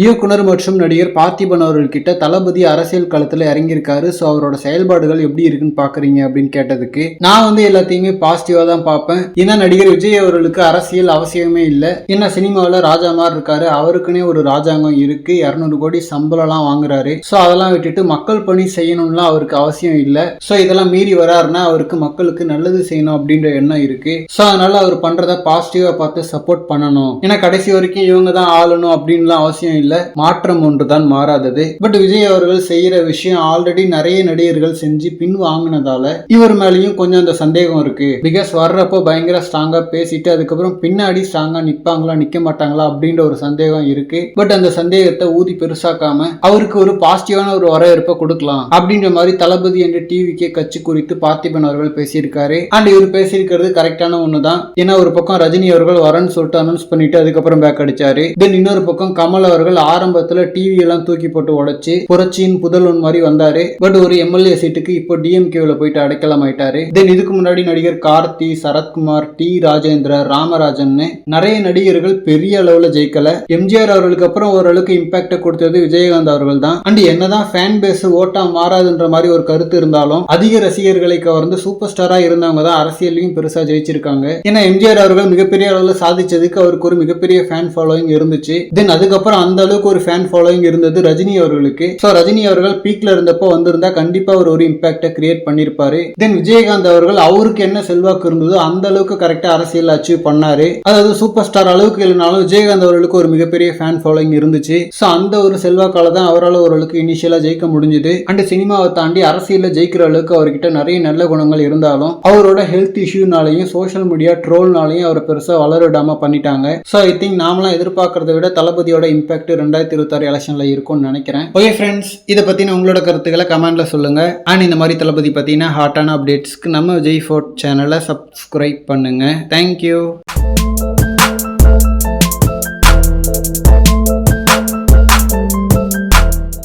இயக்குனர் மற்றும் நடிகர் பார்த்திபன் அவர்கள்கிட்ட தளபதி அரசியல் களத்துல இறங்கியிருக்காரு. ஸோ அவரோட செயல்பாடுகள் எப்படி இருக்குன்னு பாக்குறீங்க அப்படின்னு கேட்டதுக்கு நான் வந்து எல்லாத்தையுமே பாசிட்டிவா தான் பார்ப்பேன். ஏன்னா நடிகர் விஜய் அவர்களுக்கு அரசியல் அவசியமே இல்லை. ஏன்னா சினிமாவில் ராஜா மாதிரி இருக்காரு. அவருக்குன்னே ஒரு ராஜாங்கம் இருக்கு. இரநூறு கோடி சம்பளம்லாம் வாங்குறாரு. ஸோ அதெல்லாம் விட்டுட்டு மக்கள் பணி செய்யணும்லாம் அவருக்கு அவசியம் இல்லை. ஸோ இதெல்லாம் மீறி வராருன்னா அவருக்கு மக்களுக்கு நல்லது செய்யணும் அப்படின்ற எண்ணம் இருக்கு. ஸோ அதனால அவர் பண்ணுறத பாசிட்டிவா பார்த்து சப்போர்ட் பண்ணணும். ஏன்னா கடைசி வரைக்கும் இவங்க தான் ஆளணும் அப்படின்லாம் அவசியம் இல்ல மாற்றம் ஒன்றுதான் மாறாதது. பட் விஜய் அவர்கள் செய்யற விஷயம் ஆல்ரெடி நிறைய நடிகர்கள் செஞ்சு பின் வாங்கினதால இவர் மேலேயும் கொஞ்சம் அந்த சந்தேகம் இருக்கு. பிகாஸ் வர்றப்போ பயங்கர ஸ்ட்ராங்கா பேசிட்டு அதுக்கப்புறம் பின்னாடி ஸ்ட்ராங்கா நிப்பாங்களா நிக்க மாட்டாங்களா அப்படின்ற ஒரு சந்தேகம் இருக்கு. பட் அந்த சந்தேகத்தை ஊதி பெருசாக்காம அவருக்கு ஒரு பாசிட்டிவான ஒரு வரவேற்பை கொடுக்கலாம் அப்படின்ற மாதிரி தளபதி என்ற டிவிக்கே கட்சி குறித்து பார்த்திபன் அவர்கள் பேசியிருக்காரு. அண்ட் இவர் பேசியிருக்கிறது கரெக்டான ஒண்ணுதான். ஏன்னா ஒரு பக்கம் ரஜினி அவர்கள் வரன்னு சொல்லிட்டு அனௌன்ஸ் பண்ணிட்டு அதுக்கப்புறம் பேக் அடிச்சாரு. தென் இன்னொரு பக்கம் கமல் அவர்கள் ஆரம்பத்துல டிவி எல்லாம் தூக்கி போட்டு உடைச்சு புரட்சியின் புதல்வன் மாதிரி வந்தாரு. பட் ஒரு எம்எல்ஏ சீட்டுக்கு இப்போ டிஎம்கேவில் போயிட்டு அடைக்கலம் ஆயிட்டாரு தென் இதுக்கு முன்னாடி நடிகர் கார்த்தி சரத்குமார் டி ராஜேந்திர ராமராஜன் நிறைய நடிகர்கள் பெரிய அளவுல ஜெயிக்கல. எம்ஜிஆர் அவர்களுக்கு அப்புறம் ஓரளவுக்கு இம்பாக்ட கொடுத்தது விஜயகாந்த் அவர்கள் தான். அண்ட் என்னதான் ஃபேன் பேஸ் ஓட்டா மாறாதுன்ற மாதிரி ஒரு கருத்து இருந்தாலும் அதிக ரசிகர்களை கவர்ந்து சூப்பர் ஸ்டாரா இருந்தவங்க தான் அரசியலையும் பெருசா ஜெயிச்சிருக்காங்க. ஏன்னா எம்ஜிஆர் அவர்கள் மிகப்பெரிய அளவுல சாதிச்சதுக்கு அவருக்கு ஒரு மிகப்பெரிய ஃபேன் ஃபாலோயிங் இருந்துச்சு. தென் அதுக்கப்புறம் அந்த அளவுக்கு ஒரு ஃபேன் ஃபாலோயிங் இருந்தது ரஜினி அவர்களுக்கு. ஸோ ரஜினி அவர்கள் பீக்ல இருந்தப்போ வந்திருந்தா கண்டிப்பா அவர் ஒரு இம்பாக்டை கிரியேட் பண்ணிருப்பாரு. தென் விஜயகாந்த் அவர்கள் அவருக்கு என்ன செல்வாக்கு இருந்ததோ அந்த அளவுக்கு கரெக்டா அரசியல் அச்சீவ் பண்ணாரு. அதாவது சூப்பர் ஸ்டார் அளவுக்கு இல்லைனாலும் விஜயகாந்த் அவர்களுக்கு ஒரு மிகப்பெரிய ஃபேன் ஃபாலோயிங் இருந்துச்சு. ஸோ அந்த ஒரு செல்வாக்கால தான் அவரால் ஓரளவுக்கு இனிஷியலா ஜெயிக்க முடிஞ்சுது. அண்ட் சினிமாவை தாண்டி அரசியல ஜெயிக்கிற அளவுக்கு அவர்கிட்ட நிறைய நல்ல குணங்கள் இருந்தாலும் அவரோட ஹெல்த் இஷ்யூனாலையும் சோஷியல் மீடியா ட்ரோல்னாலையும் அவரை பெருசா வளர விடாம பண்ணிட்டாங்க. ஸோ ஐ திங்க் நாமலாம் எதிர்பார்க்கறத விட தளபதியோட இம்பாக்ட் ரெண்டாயிரத்தி இருபத்தாறு எலெக்ஷனில் இருக்கும்னு நினைக்கிறேன். ஓகே ஃப்ரெண்ட்ஸ் இதை பற்றின உங்களோட கருத்துக்களை கமெண்ட்டில் சொல்லுங்க. அண்ட் இந்த மாதிரி தளபதி பத்தின ஹாட்டான அப்டேட்ஸ்க்கு நம்ம விஜய் ஃபோர்ட் சேனலை சப்ஸ்கிரைப் பண்ணுங்க. Thank you